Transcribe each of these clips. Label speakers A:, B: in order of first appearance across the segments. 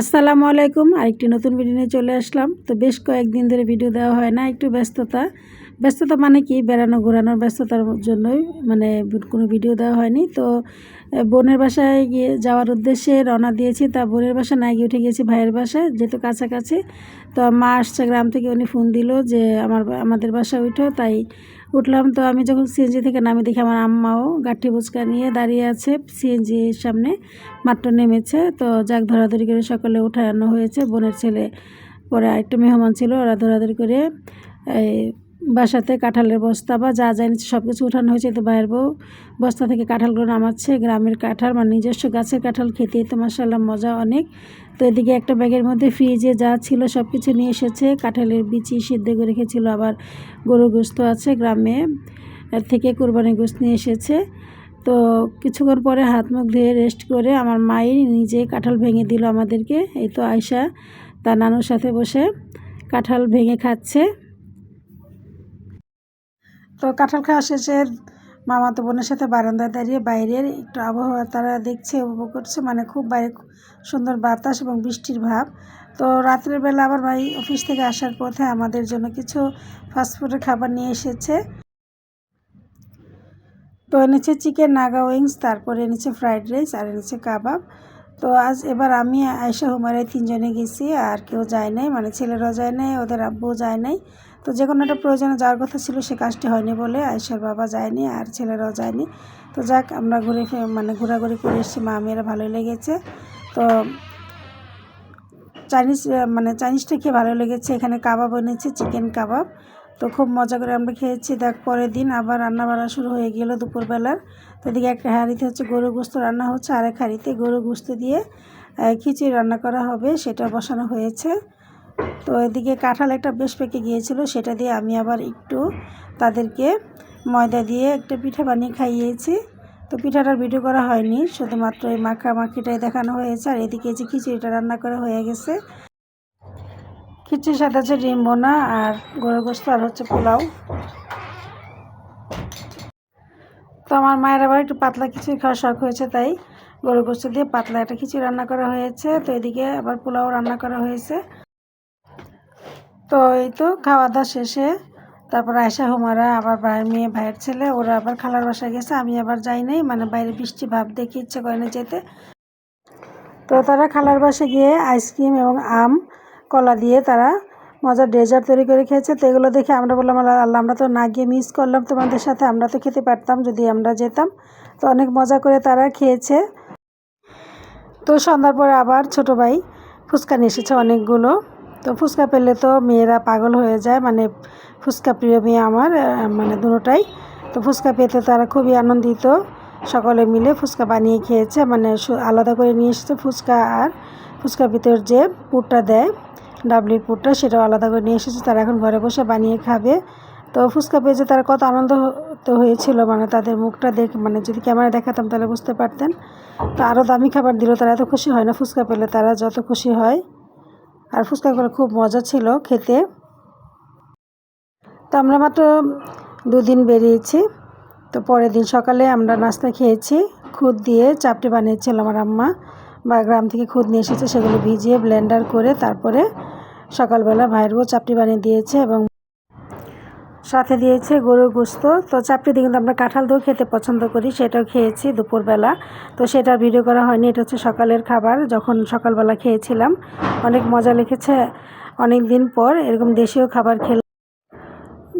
A: আসসালামু আলাইকুম। আরেকটি নতুন ভিডিও নিয়ে চলে আসলাম। তো বেশ কয়েকদিন ধরে ভিডিও দেওয়া হয় না, একটু ব্যস্ততা। ব্যস্ততা মানে কি? বেড়ানো, ঘোরানোর ব্যস্ততার জন্যই মানে কোনো ভিডিও দেওয়া হয়নি। তো বোনের বাসায় গিয়ে যাওয়ার উদ্দেশ্যে রওনা দিয়েছি। তা বোনের বাসা না গিয়ে উঠে গেছি ভাইয়ের বাসায়, যেহেতু কাছাকাছি। তো মা আসছে, গ্রাম থেকে উনি ফোন দিল যে, আমার আমাদের বাসায় উঠো। তাই উঠলাম তো আমি যখন সিএনজি থেকে নামি দেখি আমার আম্মাও গাঠি বুচকা নিয়ে দাঁড়িয়ে আছে সিএনজির সামনে, মাত্র নেমেছে। তো যাক, ধরাধরি করে সকলে উঠানো হয়েছে। বোনের ছেলে, পরে আরেকটা মেহমান ছিল, ওরা ধরাধরি করে বাসাতে কাঁঠালের বস্তা বা যা যা নিচ্ছে সব কিছু উঠানো হয়েছে। তো বাইরের বউ বস্তা থেকে কাঁঠালগুলো নামাচ্ছে। গ্রামের কাঁঠাল মানে নিজস্ব গাছের কাঁঠাল খেতে তো মাসাল্লাহ মজা অনেক। তো এদিকে একটা ব্যাগের মধ্যে ফ্রিজে যা ছিল সব কিছু নিয়ে এসেছে। কাঁঠালের বিচি সিদ্ধ করে রেখেছিল আবার গরু গোস্ত আছে গ্রামে। থেকে কোরবানি গোস্ত নিয়ে এসেছে। তো কিছুক্ষণ পরে হাত মুখ ধুয়ে রেস্ট করে আমার মাই নিজে কাঁঠাল ভেঙে দিল আমাদেরকে। এই তো আয়সা তার নানুর সাথে বসে কাঁঠাল ভেঙে খাচ্ছে। তো কাঁঠাল খাওয়া শেষে মামাতো বোনের সাথে বারান্দায় দাঁড়িয়ে বাইরের একটু আবহাওয়া তারা দেখছে, উপভোগ করছে। মানে খুব বাইরে সুন্দর বাতাস এবং বৃষ্টির ভাব। তো রাত্রের বেলা আবার ভাই অফিস থেকে আসার পথে আমাদের জন্য কিছু ফাস্টফুডের খাবার নিয়ে এসেছে। তো এনেছে চিকেন নাগা উইংস তারপরে এনেছে ফ্রাইড রাইস আর এনেছে কাবাব তো আজ এবার আমি আয়সা হুমারে তিনজনে গেছি আর কেউ যায় নাই। মানে ছেলেরাও যায় নাই, ওদের আব্বুও যায় নাই। তো যে কোনো একটা প্রয়োজনে যাওয়ার কথা ছিল, সে কাজটি হয়নি বলে আয়সার বাবা যায়নি আর ছেলেরাও যায়নি। তো যাক, আমরা ঘুরে মানে ঘোরাঘুরি করে এসেছি, মা, মেয়েরা ভালোই লেগেছে। তো চাইনিজ মানে চাইনিজটা খেয়ে ভালো লেগেছে। এখানে কাবাব এনেছে, চিকেন কাবাব। তো খুব মজা করে আমরা খেয়েছি। দেখ, পরের দিন আবার রান্না বান্না শুরু হয়ে গেল দুপুরবেলার। তো এদিকে একটা হাঁড়িতে হচ্ছে গরু গোস্ত রান্না হচ্ছে, আরেক হাঁড়িতে গরু গোস্ত দিয়ে খিচুড়ি রান্না করা হবে, সেটা বসানো হয়েছে। তো এদিকে কাঁঠাল একটা বেশ পেকে গিয়েছিল, সেটা দিয়ে আমি আবার একটু তাদেরকে ময়দা দিয়ে একটা পিঠা বানিয়ে খাইয়েছি। তো পিঠাটার ভিডিও করা হয়নি, শুধুমাত্র এই মাখা মাখিটাই দেখানো হয়েছে, আর এদিকে যে খিচুড়িটা রান্না করা হয়ে গেছে। খিচুড়ির সাথে আছে ডিম বোনা আর গরুর গোস্ত, আর হচ্ছে পোলাও। তো আমার মায়ের আবার একটু পাতলা খিচুড়ি খাওয়ার শখ হয়েছে, তাই গরুর গোস্ত দিয়ে পাতলা একটা খিচুড়ি রান্না করা হয়েছে। তো এদিকে আবার পোলাও রান্না করা হয়েছে। তো এই তো খাওয়া দাওয়া শেষে। তারপর আয়সা হুমারা আবার ভাইয়ের মেয়ে ভাইয়ের ছেলে ওরা আবার খালার বাসায় গেছে আমি আবার যাই নাই মানে বাইরে বৃষ্টি ভাব দেখে ইচ্ছে করে না যেতে। তো তারা খালার বাসে গিয়ে আইসক্রিম এবং আম কলা দিয়ে তারা মজার ডেজার্ট তৈরি করে খেয়েছে। তো এগুলো দেখে আমরা বললাম আল্লাহ, আমরা তো না গিয়ে মিস করলাম তোমাদের সাথে আমরা তো খেতে পারতাম যদি আমরা যেতাম। তো অনেক মজা করে তারা খেয়েছে। তো সন্ধ্যার পরে আবার ছোট ভাই ফুচকা নিয়ে এসেছে অনেকগুলো। তো ফুচকা পেলে তো মেয়েরা পাগল হয়ে যায় মানে ফুচকা প্রিয় মেয়ে আমার মানে দুটোটাই। তো ফুচকা পেতে তারা খুবই আনন্দিত, সকলে মিলে ফুচকা বানিয়ে খেয়েছে মানে আলাদা করে নিয়ে এসেছে ফুচকা আর ফুচকা ভিতর যে পুরটা দেয়, ডাবলির পুরটা, সেটাও আলাদা করে নিয়ে এসেছে, তারা এখন ঘরে বসে বানিয়ে খাবে। তো ফুচকা পেয়েছে তারা কত আনন্দ তো হয়েছিল মানে তাদের মুখটা দেখে মানে যদি ক্যামেরা দেখাতাম তাহলে বুঝতে পারতেন। তো আরও দামি খাবার দিল, তারা এত খুশি হয় না ফুচকা পেলে, তারা যত খুশি হয় আর ফুচকাগুলো খুব মজা ছিল খেতে। তো আমরা মাত্র দুদিন বেরিয়েছি। তো পরের দিন সকালে আমরা নাস্তা খেয়েছি, খুদ দিয়ে চাপটি বানিয়েছিল আমার আম্মা। বা গ্রাম থেকে খুদ নিয়ে এসেছে, সেগুলো ভিজিয়ে ব্লেন্ডার করে তারপরে সকালবেলা ভাইয়েরও চাপটি বানিয়ে দিয়েছে এবং সাথে দিয়েছে গরুর গোস্ত। তো চাপটি দিয়ে কিন্তু আমরা কাঁঠাল দিয়েও খেতে পছন্দ করি, সেটাও খেয়েছি দুপুরবেলা। তো সেটা ভিডিও করা হয়নি, এটা হচ্ছে সকালের খাবার, যখন সকালবেলা খেয়েছিলাম। অনেক মজা লেগেছে অনেক দিন পর, এরকম দেশীয় খাবার খেলাম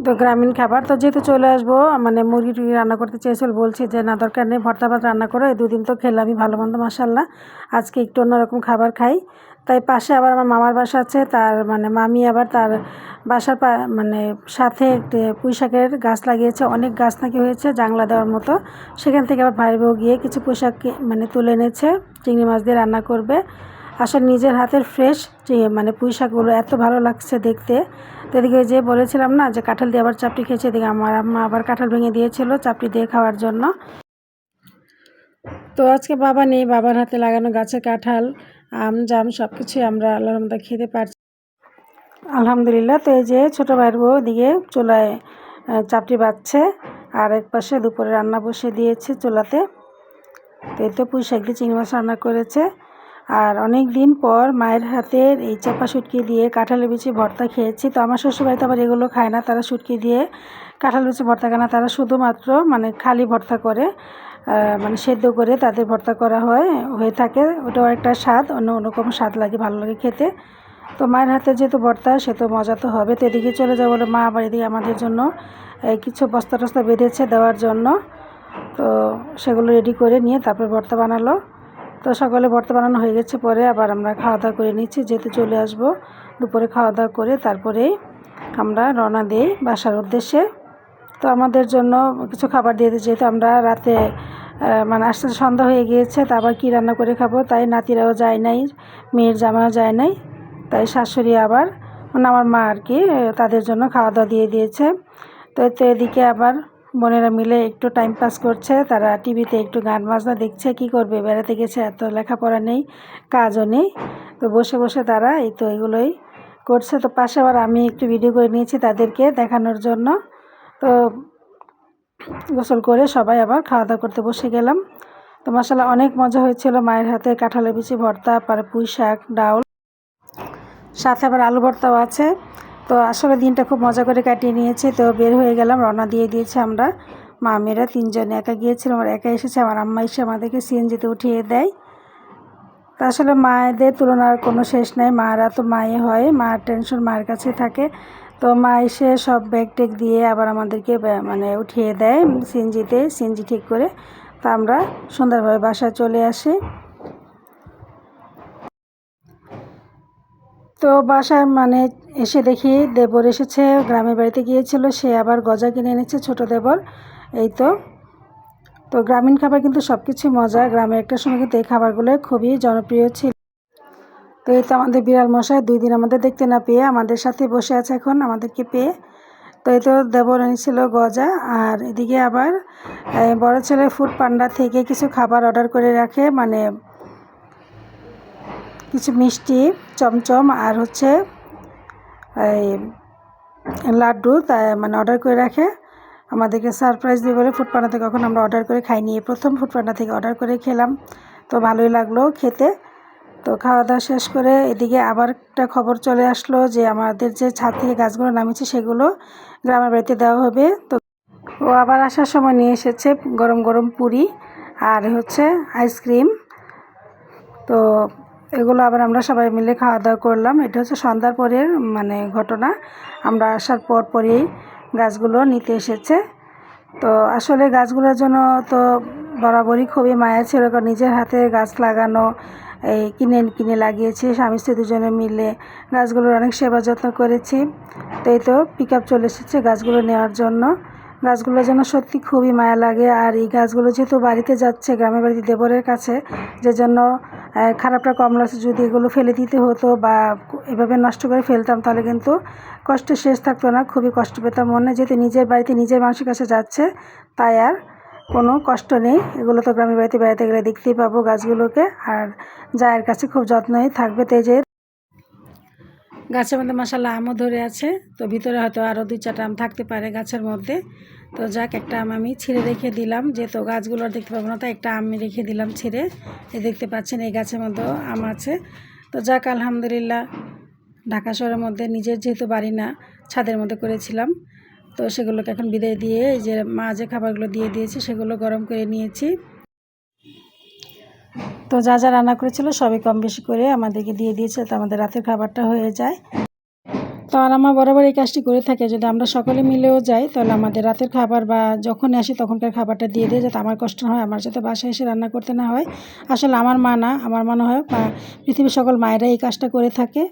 A: তো গ্রামীণ খাবার, তো যেহেতু চলে আসব মানে মুরগি টুরগি রান্না করতে চেয়েছিল, বলছি যে, না, দরকার নেই, ভর্তা ভাত রান্না করো। এই দুদিন তো খেলামই ভালো মন্দ মাসাল্লাহ আজকে একটু অন্যরকম খাবার খাই। তাই পাশে আবার আমার মামার বাসা আছে, তার মানে মামি আবার তার বাসার মানে সাথে একটি পুঁই শাকের গাছ লাগিয়েছে, অনেক গাছ নাকি হয়েছে জাংলা দেওয়ার মতো। সেখান থেকে আবার ভাই বউ গিয়ে কিছু পুঁই শাক কি- মানে তুলে এনেছে, চিংড়ি মাছ দিয়ে রান্না করবে। আসলে নিজের হাতের ফ্রেশ মানে পুঁই শাকগুলো এত ভালো লাগছে দেখতে। তো এদিকে যে বলেছিলাম না যে কাঁঠাল দিয়ে আবার চাপটি খেয়েছে, এদিকে আমার আম্মা আবার কাঁঠাল ভেঙে দিয়েছিল চাপটি দিয়ে খাওয়ার জন্য। তো আজকে বাবা নেই, বাবার হাতে লাগানো গাছের কাঁঠাল। আম, জাম সব কিছুই আমরা আল্লাহর মতো খেতে পারছি। আলহামদুলিল্লাহ, তো এই যে ছোটো ভাইয়ের বউ দিকে চুলায় চাপটি বাজছে, আর এক পাশে দুপুরে রান্না বসিয়ে দিয়েছে চুলাতে। তো এই তো পুঁই শাক দিয়ে চিংড়ি মাছ রান্না করেছে। আর অনেক দিন পর মায়ের হাতের এই চাপা শুটকি দিয়ে কাঁঠালের বিচি ভর্তা খেয়েছি। তো আমার শ্বশুরবাড়িতে আবার এগুলো খায় না, তারা শুটকি দিয়ে কাঁঠাল বিচি ভর্তা খায় না, তারা শুধুমাত্র মানে খালি ভর্তা করে। মানে সেদ্ধ করে তাদের ভর্তা করা হয়, হয়ে থাকে। ওটাও একটা স্বাদ, অন্য অন্যরকম স্বাদ লাগে, ভালো লাগে খেতে। তো মায়ের হাতে যেহেতু ভর্তা, সে তো মজা তো হবে। তো এদিকে চলে যাব বলে মা আবার এদিকে আমাদের জন্য কিছু বস্তা টস্তা বেঁধেছে দেওয়ার জন্য। তো সেগুলো রেডি করে নিয়ে তারপর ভর্তা বানালো। তো সকালে ভর্তা বানানো হয়ে গেছে পরে আবার আমরা খাওয়া দাওয়া করে নিচ্ছি, যেহেতু চলে আসব। দুপুরে খাওয়া দাওয়া করে তারপরে আমরা রওনা দিই বাসার উদ্দেশ্যে। তো আমাদের জন্য কিছু খাবার দিয়ে দিই যেহেতু আমরা রাতে মানে আস্তে সন্ধ্যা হয়ে গিয়েছে, তা আবার কী রান্না করে খাব? তাই নাতিরাও যায় নাই, মেয়ের জামাও যায় নাই, তাই শাশুড়ি আবার মানে আমার মা আর কি, তাদের জন্য খাওয়া দাওয়া দিয়ে দিয়েছে। তো তো এদিকে আবার বোনেরা মিলে একটু টাইম পাস করছে, তারা টিভিতে একটু গান বাজনা দেখছে, কি করবে? বেড়াতে গেছে, এত লেখাপড়া নেই, কাজও নেই। তো বসে বসে তারা এই তো এগুলোই করছে। তো পাশে আবার আমি একটু ভিডিও করে নিয়েছি তাদেরকে দেখানোর জন্য। তো গোসল করে সবাই আবার খাওয়া দাওয়া করতে বসে গেলাম। তো মশালা অনেক মজা হয়েছিল মায়ের হাতে কাঁঠালের বিচি ভর্তা পরে পুঁই শাক, ডাউল, সাথে আবার আলু ভর্তাও আছে। তো আসলে দিনটা খুব মজা করে কাটিয়ে নিয়েছি। তো বের হয়ে গেলাম, রওনা দিয়ে দিয়েছি আমরা। মা, মেয়েরা তিনজনে একা গিয়েছিলাম আর একা এসেছে, আমার আম্মা এসে আমাদেরকে সিএনজিতে উঠিয়ে দেয়। তা আসলে মায়েদের তুলনার কোনো শেষ নাই মায়েরা তো মায়ে হয় মার টেনশন মায়ের কাছে থাকে। তো মা এসে সব ব্যাগ টেক দিয়ে আবার আমাদেরকে মানে উঠিয়ে দেয় সিএনজিতে, সিএনজি ঠিক করে। তা আমরা সুন্দরভাবে বাসায় চলে আসি। তো বাসায় মানে এসে দেখি দেবর এসেছে, গ্রামের বাড়িতে গিয়েছিল, সে আবার গজা কিনে এনেছে ছোট দেবর। এই তো। তো গ্রামীণ খাবার কিন্তু সব কিছুই মজা। গ্রামের একটা সময় কিন্তু এই খাবারগুলো খুবই জনপ্রিয় ছিল। তো এই তো আমাদের বিড়াল মশাই দুই দিন আমাদের দেখতে না পেয়ে আমাদের সাথে বসে আছে এখন, আমাদেরকে পেয়ে। তো এই তো দেবর এনেছিল গজা, আর এদিকে আবার বড় ছেলে ফুড পান্ডা থেকে কিছু খাবার অর্ডার করে রাখে মানে কিছু মিষ্টি, চমচম, আর হচ্ছে, এই, লাড্ডু তাই মানে অর্ডার করে রাখে। আমাদেরকে সারপ্রাইজ দিয়ে বলে ফুডপান্ডা থেকে কখন আমরা অর্ডার করে খাইনি। এই প্রথম ফুডপান্ডা থেকে অর্ডার করে খেলাম। তো ভালোই লাগল খেতে। তো খাওয়া দাওয়া শেষ করে এদিকে আবার একটা খবর চলে আসলো যে আমাদের যে ছাদ থেকে গাছগুলো নামিয়েছে সেগুলো গ্রামের বাড়িতে দেওয়া হবে। তো ও আবার আসার সময় নিয়ে এসেছে গরম গরম পুরি আর হচ্ছে আইসক্রিম। তো এগুলো আবার আমরা সবাই মিলে খাওয়া দাওয়া করলাম। এটা হচ্ছে সন্ধ্যার পরের মানে ঘটনা। আমরা আসার পর পরেই গাছগুলো নিতে এসেছে। তো আসলে গাছগুলোর জন্য তো বরাবরই খুবই মায়া ছিল, কারণ নিজের হাতে গাছ লাগানো এই কিনে কিনে লাগিয়েছি, স্বামী স্ত্রী দুজনে মিলে। গাছগুলোর অনেক সেবা যত্ন করেছি। তো এই তো পিক আপ চলে এসেছে গাছগুলো নেওয়ার জন্য। গাছগুলো যেন সত্যি খুবই মায়া লাগে। আর এই গাছগুলো যেহেতু বাড়িতে যাচ্ছে, গ্রামের বাড়িতে দেবরের কাছে, যে জন্য খারাপটা কম লাগছে যদি এগুলো ফেলে দিতে হতো বা এভাবে নষ্ট করে ফেলতাম, তাহলে কিন্তু কষ্টের শেষ থাকতো না। খুবই কষ্ট পেতাম। মনে যেহেতু নিজের বাড়িতে নিজের মানুষের কাছে যাচ্ছে, তাই আর কোনো কষ্ট নেই। এগুলো তো গ্রামের বাড়িতে বেড়াতে গেলে দেখতেই পাবো গাছগুলোকে। আর জায়ের কাছে খুব যত্নই থাকবে তেজে গাছের মধ্যে মশালা আমও ধরে আছে। তো ভিতরে হয়তো আরও দুই চারটা আম থাকতে পারে গাছের মধ্যে। তো যাক, একটা আম আমি ছিঁড়ে রেখে দিলাম। যেহেতু গাছগুলো আর দেখতে পাবো না, তাই একটা আম রেখে দিলাম ছিঁড়ে। এই দেখতে পাচ্ছেন, এই গাছের মধ্যেও আম আছে। তো যাক, আলহামদুলিল্লাহ, ঢাকা শহরের মধ্যে নিজের যেহেতু বাড়ি না, ছাদের মধ্যে করেছিলাম। তো সেগুলোকে এখন বিদায় দিয়ে এই যে মা যে খাবারগুলো দিয়ে দিয়েছে সেগুলো গরম করে নিয়েছি। তো যা যা রান্না করেছিল সবই কম বেশি করে আমাদেরকে দিয়ে দিয়েছে, তো আমাদের রাতের খাবারটা হয়ে যায়। তো আর আমার বরাবর এই কাজটি করে থাকে, যদি আমরা সকলে মিলেও যাই, তাহলে আমাদের রাতের খাবার বা যখন আসি তখনকার খাবারটা দিয়ে দিয়ে, যাতে আমার কষ্ট না হয়, আমার যাতে বাসায় এসে রান্না করতে না হয়। আসলে আমার মা না, আমার মনে হয় পৃথিবীর সকল মায়েরা এই কাজটা করে থাকে।